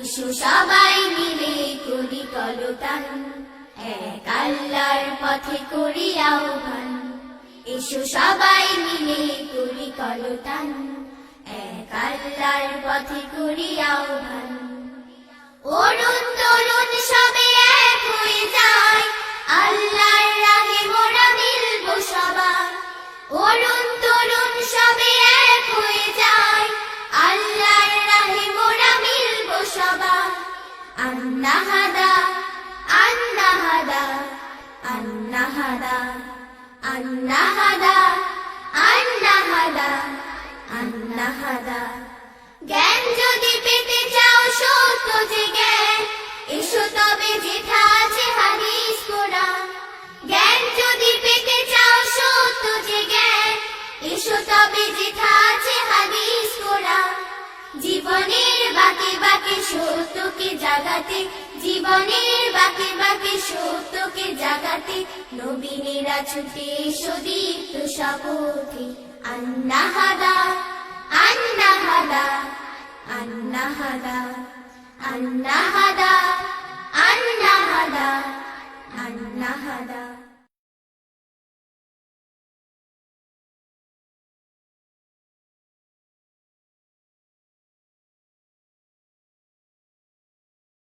Issue সবাই মিলে করি কলতান এক আল্লাহর পথে করি আহ্বান। এসো সবাই মিলে করি কলতান এক আল্লাহর পথে করি আহ্বান। জ্ঞান যদি পেতে চাও সত্য যে জ্ঞান এসো তবে যেথা আছে হাদিস কোরআন জ্ঞান যদি পেতে চাও সত্য যে জ্ঞান এসো তবে যেথা আছে হাদিস কোরআন জীবনের বাকে সত্যকে জাগাতে, জীবনের বাকে বাকে সত্যকে জাগাতে, নবীনেরা ছুটে এসো দীপ্ত শপথে। আন্নাহাদা আন্নাহাদা আন্নাহাদা আন্নাহাদা আন্নাহাদা